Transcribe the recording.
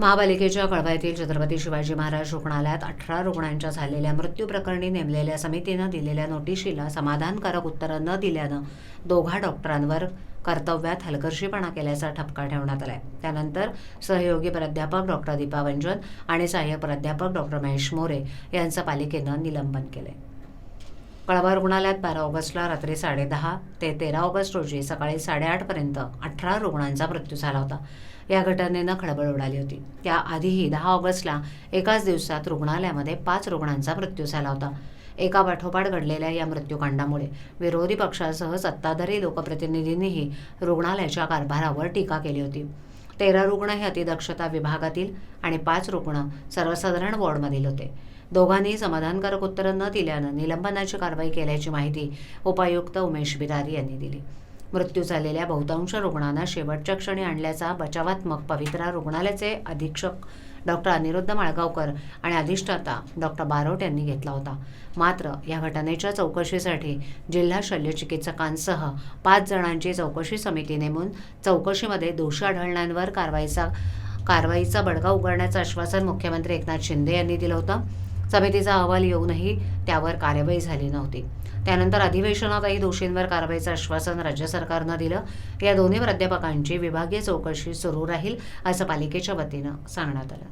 महापालिकेच्या कळवा छत्रपती शिवाजी महाराज रुग्णालयात अठरा रुग्णांच्या झालेल्या मृत्यू प्रकरणी नेमलेल्या समितीनं दिलेल्या नोटिशीला समाधानकारक उत्तरं न दिल्यानं दोघा डॉक्टरांवर कर्तव्यात हलगर्जीपणा केल्याचा ठपका ठेवण्यात आलाय. त्यानंतर सहयोगी प्राध्यापक डॉक्टर दीपा वंजन आणि सहाय्यक प्राध्यापक डॉक्टर महेश मोरे यांचं पालिकेनं निलंबन केलंय. कळवा रुग्णालयात बारा ऑगस्टला रात्री साडेदहा ते तेरा ऑगस्ट रोजी सकाळी साडेआठपर्यंत अठरा रुग्णांचा मृत्यू झाला होता. या घटनेनं खळबळ उडाली होती. त्याआधीही दहा ऑगस्टला एकाच दिवसात रुग्णालयामध्ये पाच रुग्णांचा मृत्यू झाला होता. एका पाठोपाठ घडलेल्या या मृत्यूकांडामुळे विरोधी पक्षासह सत्ताधारी लोकप्रतिनिधींनीही रुग्णालयाच्या कारभारावर टीका केली होती. तेरा रुग्ण हे अतिदक्षता विभागातील आणि पाच रुग्ण सर्वसाधारण वॉर्डमधील होते. दोघांनी समाधानकारक उत्तरं न दिल्यानं निलंबनाची कारवाई केल्याची माहिती उपायुक्त उमेश बिदारी यांनी दिली. मृत्यू झालेल्या बहुतांश रुग्णांना शेवटच्या क्षणी आणल्याचा बचावात्मक पवित्रा रुग्णालयाचे अधीक्षक डॉक्टर अनिरुद्ध माळगावकर आणि अधिष्ठाता डॉक्टर बारोट यांनी घेतला होता. मात्र या घटनेच्या चौकशीसाठी जिल्हा शल्यचिकित्सकांसह पाच जणांची चौकशी समिती नेमून चौकशीमध्ये दोषी आढळणाऱ्यांवर कारवाईचा कारवाईचा बडगा उघडण्याचं आश्वासन मुख्यमंत्री एकनाथ शिंदे यांनी दिलं होतं. समितीचा अहवाल येऊनही त्यावर कार्यवाही झाली नव्हती. त्यानंतर अधिवेशनातही दोषींवर कारवाईचं आश्वासन राज्य सरकारनं दिलं. या दोन्ही प्राध्यापकांची विभागीय चौकशी सुरू राहील असं पालिकेच्या वतीनं सांगण्यात आलं.